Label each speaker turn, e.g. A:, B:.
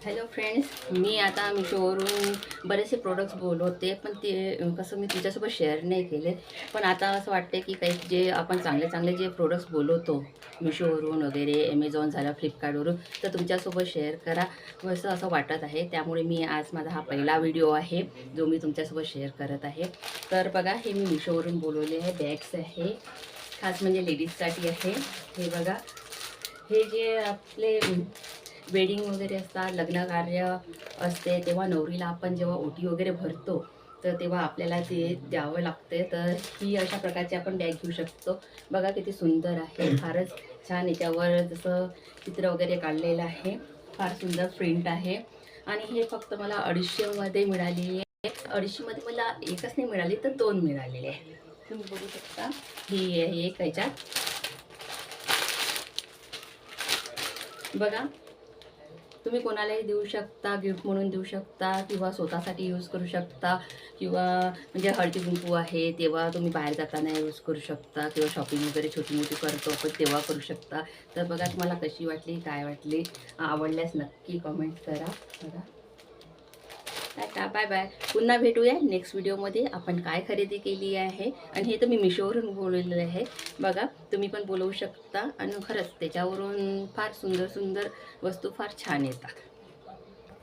A: Hello friends मी आता मिशोवरून बरेचसे प्रोडक्ट्स बोलवते पण ते कसं मी तुझ्यासोबत शेअर नाही केले पण आता असं वाटते की काही जे आपण चांगले चांगले जे प्रोडक्ट्स बोलवतो मिशोवरून वगैरे ॲमेझॉन झालं फ्लिपकार्टवरून तर तुमच्यासोबत शेअर करा. असं असं वाटत आहे त्यामुळे मी आज माझा हा पहिला व्हिडिओ आहे जो मी तुमच्यासोबत शेअर करत आहे. तर बघा हे मी मिशोवरून बोलवले आहे. बॅग्स आहे. खास म्हणजे लेडीजसाठी आहे. हे बघा. हे जे आपले वेडिंग वगैरे असतात लग्नकार्य असते तेव्हा नवरीला आपण जेव्हा ओटी वगैरे भरतो तर तेव्हा आपल्याला ते द्यावं लागते तर ही अशा प्रकारची आपण बॅग घेऊ शकतो. बघा किती सुंदर आहे. फारच छान याच्यावर जसं चित्र वगैरे काढलेलं आहे. फार सुंदर प्रिंट आहे. आणि हे फक्त मला अडीचशेमध्ये मिळाली आहे. अडीचशेमध्ये मला एकच नाही मिळाली तर दोन मिळालेले आहे तुम्ही बघू शकता. ही आहे एक ह्याच्यात बघा. तुम्ही कोणालाही देऊ शकता गिफ्ट म्हणून देऊ शकता किंवा स्वतःसाठी यूज करू शकता किंवा म्हणजे हळदी कुंकू आहे तेव्हा तुम्ही बाहेर जाताना यूज करू शकता किंवा शॉपिंग वगैरे छोटी मोठी करतो पण तेव्हा करू शकता. तर बघा तुम्हाला कशी वाटली काय वाटली आवडल्यास नक्की कमेंट करा. बघा. टाटा बाय बाय पुन्हा भेटूया. नेक्स्ट व्हिडिओमध्ये आपण काय खरेदी केली आहे? आणि हे तर मी मिशोवरून बोलवलेलं आहे. बघा तुम्ही पण बोलवू शकता. आणि खरंच त्याच्यावरून फार सुंदर सुंदर वस्तू फार छान येतात.